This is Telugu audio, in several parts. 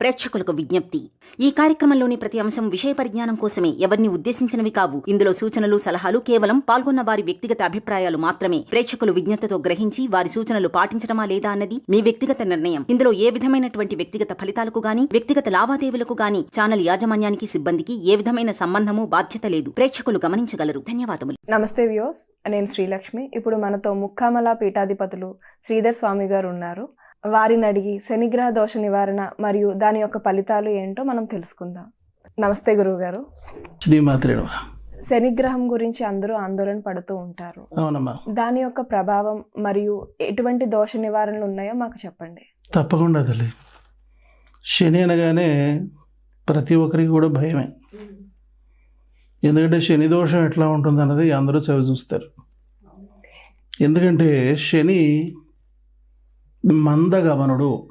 ప్రేక్షకులకు విజ్ఞప్తి. ఈ కార్యక్రమంలోని ప్రతి అంశం విషయ పరిజ్ఞానం కోసమే ఎవరిని ఉద్దేశించినవి కావు. ఇందులో సూచనలు సలహాలు కేవలం పాల్గొన్న వారి వ్యక్తిగత అభిప్రాయాలు మాత్రమే. ప్రేక్షకులు విజ్ఞతతో గ్రహించి వారి సూచనలు పాటించడమా లేదా అన్నది మీ వ్యక్తిగత నిర్ణయం. ఇందులో ఏ విధమైనటువంటి వ్యక్తిగత ఫలితాలకు గాని వ్యక్తిగత లావాదేవీలకు గాని ఛానల్ యాజమాన్యానికి సిబ్బందికి ఏ విధమైన సంబంధము బాధ్యత లేదు. ప్రేక్షకులు గమనించగలరు. ధన్యవాదములు. నమస్తే వ్యూస్ నేను శ్రీలక్ష్మి. ఇప్పుడు మనతో ముక్కామల పీఠాధిపతులు శ్రీధర్ స్వామి గారు ఉన్నారు. వారిని అడిగి శనిగ్రహ దోష నివారణ మరియు దాని యొక్క ఫలితాలు ఏంటో మనం తెలుసుకుందాం. నమస్తే గురువు గారు. శనిగ్రహం గురించి అందరూ ఆందోళన పడుతూ ఉంటారు. అవునమ్మా. దాని యొక్క ప్రభావం మరియు ఎటువంటి దోష నివారణలు ఉన్నాయో మాకు చెప్పండి. తప్పకుండా తల్లి. శని అనగానే ప్రతి ఒక్కరికి కూడా భయమే. ఎందుకంటే శని దోషం ఎట్లా ఉంటుంది అన్నది అందరూ చవి చూస్తారు. ఎందుకంటే శని మందగమనుడు.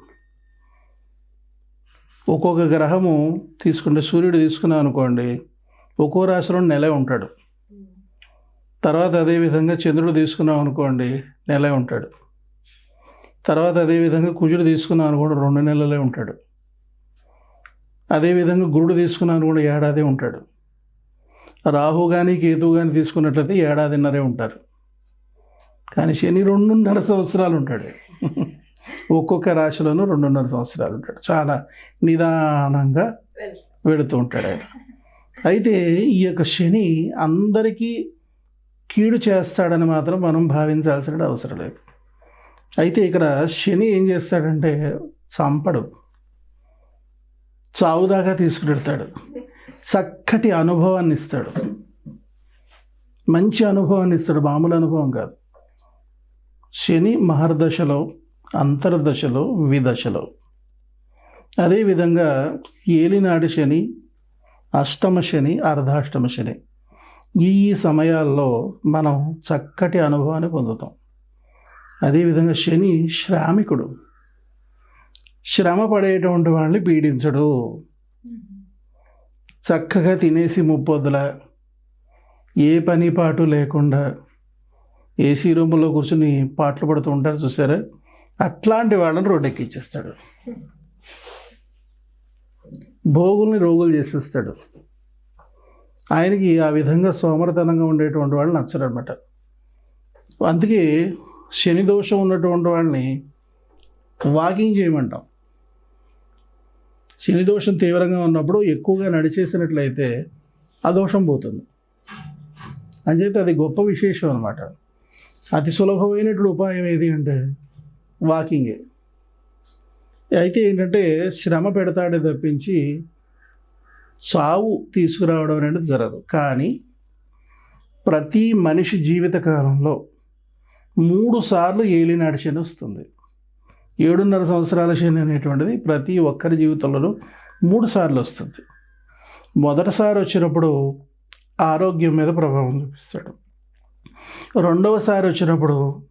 ఒక్కొక్క గ్రహము తీసుకుంటే సూర్యుడు తీసుకున్నాం అనుకోండి ఒక్కో రాశిలో నెల ఉంటాడు. తర్వాత అదేవిధంగా చంద్రుడు తీసుకున్నాం అనుకోండి నెల ఉంటాడు. తర్వాత అదేవిధంగా కుజుడు తీసుకున్నాం అనుకోండి రెండు నెలలే ఉంటాడు. అదేవిధంగా గురుడు తీసుకున్నాను అనుకోండి ఏడాది ఉంటాడు. రాహు కానీ కేతు కానీ తీసుకున్నట్లయితే ఏడాదిన్నరే ఉంటారు. కానీ శని రెండున్నర సంవత్సరాలు ఉంటాడు. ఒక్కొక్క రాశిలోనూ రెండున్నర సంవత్సరాలు ఉంటాడు. చాలా నిదానంగా వెళుతూ ఉంటాడు ఆయన. అయితే ఈ యొక్క శని అందరికీ కీడు చేస్తాడని మాత్రం మనం భావించాల్సిన అవసరం లేదు. అయితే ఇక్కడ శని ఏం చేస్తాడంటే చంపడు. చావుదాకా తీసుకువెడతాడు చక్కటి అనుభవాన్ని ఇస్తాడు. మంచి అనుభవాన్ని ఇస్తాడు. మామూలు అనుభవం కాదు. శని మహర్దశలో అంతర్దశలో విదశలో. అదేవిధంగా ఏలినాటి శని అష్టమ శని అర్ధాష్టమ శని. ఈ సమయాల్లో మనం చక్కటి అనుభవాన్ని పొందుతాం. అదేవిధంగా శని శ్రామికుడు. శ్రమ పడేటువంటి వాళ్ళని పీడించడు. చక్కగా తినేసి ముప్పొద్దుల. ఏ పని పాటు లేకుండా ఏసీ రూములో కూర్చుని పాటలు పడుతూ ఉంటారు చూసారా? అట్లాంటి వాళ్ళని రోడ్డెక్కిచ్చేస్తాడు. భోగుల్ని రోగులు చేసేస్తాడు. ఆయనకి ఆ విధంగా సోమరతనంగా ఉండేటువంటి వాళ్ళు నచ్చరు అనమాట అందుకే శని దోషం ఉన్నటువంటి వాళ్ళని వాకింగ్ చేయమంటాం. శని దోషం తీవ్రంగా ఉన్నప్పుడు ఎక్కువగా నడిచేసినట్లయితే ఆ దోషం పోతుంది. అంచేత అది గొప్ప విశేషం అనమాట అతి సులభమైనటువంటి ఉపాయం ఏది అంటే వాకింగే. అయితే ఏంటంటే శ్రమ పెడతాడే తప్పించి చావు తీసుకురావడం అనేది జరగదు. కానీ ప్రతి మనిషి జీవిత కాలంలో మూడు సార్లు ఏలినాడు శని వస్తుంది. ఏడున్నర సంవత్సరాల శని అనేటువంటిది ప్రతి ఒక్కరి జీవితంలో మూడు సార్లు వస్తుంది. మొదటిసారి వచ్చినప్పుడు ఆరోగ్యం మీద ప్రభావం చూపిస్తాడు. రెండవసారి వచ్చినప్పుడు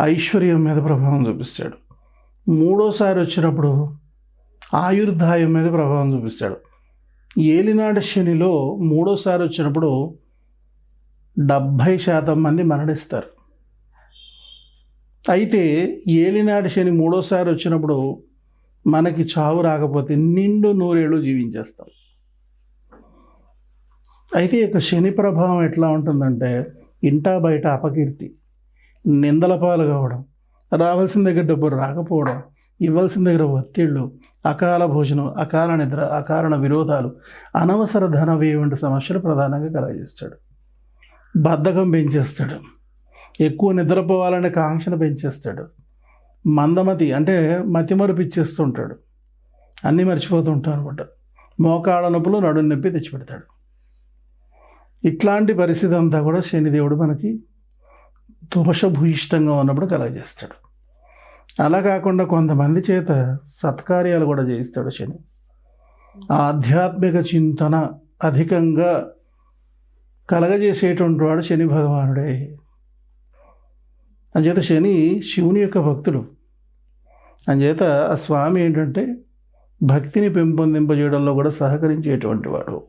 ఐశ్వర్యం మీద ప్రభావం చూపిస్తాడు. మూడోసారి వచ్చినప్పుడు ఆయుర్దాయం మీద ప్రభావం చూపిస్తాడు. ఏలినాడు శనిలో మూడోసారి వచ్చినప్పుడు డెబ్భై శాతం మంది మరణిస్తారు. అయితే ఏలినాడు శని మూడోసారి వచ్చినప్పుడు మనకి చావు రాకపోతే నిండు నూరేళ్ళు జీవించేస్తాం. అయితే ఈ యొక్క శని ప్రభావం ఎట్లా ఉంటుందంటే ఇంటా బయట అపకీర్తి. నిందల పాలు కావడం రావాల్సిన దగ్గర డబ్బు రాకపోవడం ఇవ్వాల్సిన దగ్గర ఒత్తిళ్ళు అకాల భోజనం అకాల నిద్ర అకారణ విరోధాలు అనవసర ధన వ్యయం వంటి సమస్యలు ప్రధానంగా కలగజేస్తాడు బద్ధకం పెంచేస్తాడు. ఎక్కువ నిద్రపోవాలనే కాంక్షను పెంచేస్తాడు. మందమతి అంటే మతిమరుపు ఇచ్చేస్తుంటాడు. అన్నీ మర్చిపోతూ ఉంటాడు అనమాట మోకాళ్ళ నొప్పులు నడుం నొప్పి తెచ్చిపెడతాడు. ఇట్లాంటి పరిస్థితి అంతా కూడా శనిదేవుడు మనకి దోషభూయిష్టంగా ఉన్నప్పుడు కలగజేస్తాడు. అలా కాకుండా కొంతమంది చేత సత్కార్యాలు కూడా చేయిస్తాడు శని. ఆధ్యాత్మిక చింతన అధికంగా కలగజేసేటువంటి వాడు శని భగవానుడే. అంచేత శని శివుని యొక్క భక్తుడు. అంచేత ఆ స్వామి ఏంటంటే భక్తిని పెంపొందింపజేయడంలో కూడా సహకరించేటువంటి వాడు.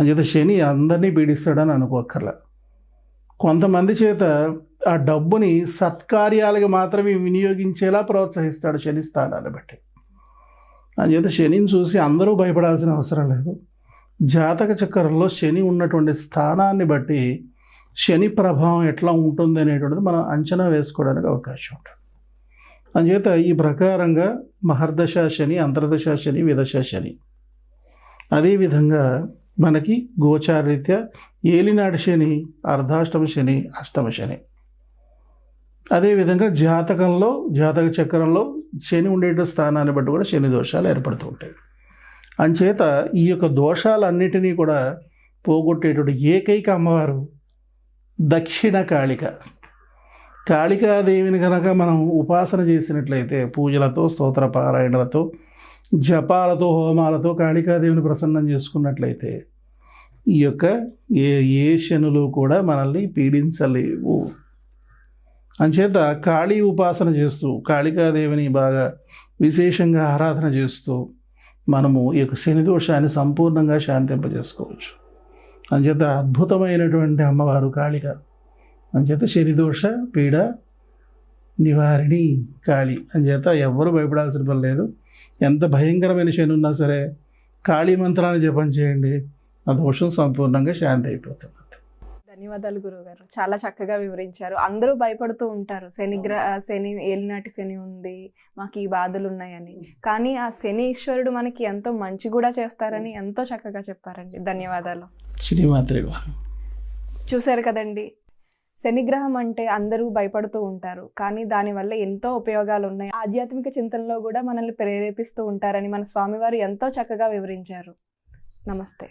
అంచేత శని అందరినీ పీడిస్తాడని అనుకోక్కర్లా. కొంతమంది చేత ఆ డబ్బుని సత్కార్యాలకు మాత్రమే వినియోగించేలా ప్రోత్సహిస్తాడు శని స్థానాన్ని బట్టి. అందుచేత శనిని చూసి అందరూ భయపడాల్సిన అవసరం లేదు. జాతక చక్రంలో శని ఉన్నటువంటి స్థానాన్ని బట్టి శని ప్రభావం ఎట్లా ఉంటుంది అనేటువంటిది మనం అంచనా వేసుకోవడానికి అవకాశం ఉంటుంది. అందుచేత ఈ ప్రకారంగా మహర్దశ శని అంతర్దశ శని విదశ శని. అదేవిధంగా మనకి గోచారీత్యా ఏలినాటి శని అర్ధాష్టమ శని అష్టమ శని. అదేవిధంగా జాతకంలో జాతక చక్రంలో శని ఉండే స్థానాన్ని బట్టి కూడా శని దోషాలు ఏర్పడుతూ ఉంటాయి. అంచేత ఈ యొక్క దోషాలన్నిటినీ కూడా పోగొట్టేటువంటి ఏకైక అమ్మవారు దక్షిణ కాళిక. కాళికాదేవిని కనుక మనం ఉపాసన చేసినట్లయితే పూజలతో స్తోత్ర పారాయణలతో జపాలతో హోమాలతో కాళికాదేవిని ప్రసన్నం చేసుకున్నట్లయితే ఈ యొక్క ఏ ఏ శనులు కూడా మనల్ని పీడించలేవు. అంచేత కాళీ ఉపాసన చేస్తూ కాళికాదేవిని బాగా విశేషంగా ఆరాధన చేస్తూ మనము ఈ యొక్క శని దోషాన్ని సంపూర్ణంగా శాంతింపజేసుకోవచ్చు. అంచేత అద్భుతమైనటువంటి అమ్మవారు కాళిక. అంచేత శనిదోష పీడ నివారిణి కాళి. అంచేత ఎవ్వరూ భయపడాల్సిన పని లేదు. ఎంత భయంకరమైన శని ఉన్నా సరే కాళీ మంత్రాన్ని జపం చేయండి. ఆ దోషం సంపూర్ణంగా శాంతి అయిపోతుంది. ధన్యవాదాలు గురుగారు చాలా చక్కగా వివరించారు. అందరూ భయపడుతూ ఉంటారు. శని గ్ర శని ఏలినాటి శని ఉంది మాకు ఈ బాధలు ఉన్నాయని. కానీ ఆ శని ఈశ్వరుడు మనకి ఎంతో మంచి కూడా చేస్తారని ఎంతో చక్కగా చెప్పారండి. ధన్యవాదాలు. శ్రీమాత్రి చూశారు కదండి. శనిగ్రహం అంటే అందరూ భయపడుతూ ఉంటారు. కానీ దానివల్ల ఎంతో ఉపయోగాలు ఉన్నాయి ఆధ్యాత్మిక చింతనలో కూడా మనల్ని ప్రేరేపిస్తూ ఉంటారని మన స్వామివారు ఎంతో చక్కగా వివరించారు. నమస్తే.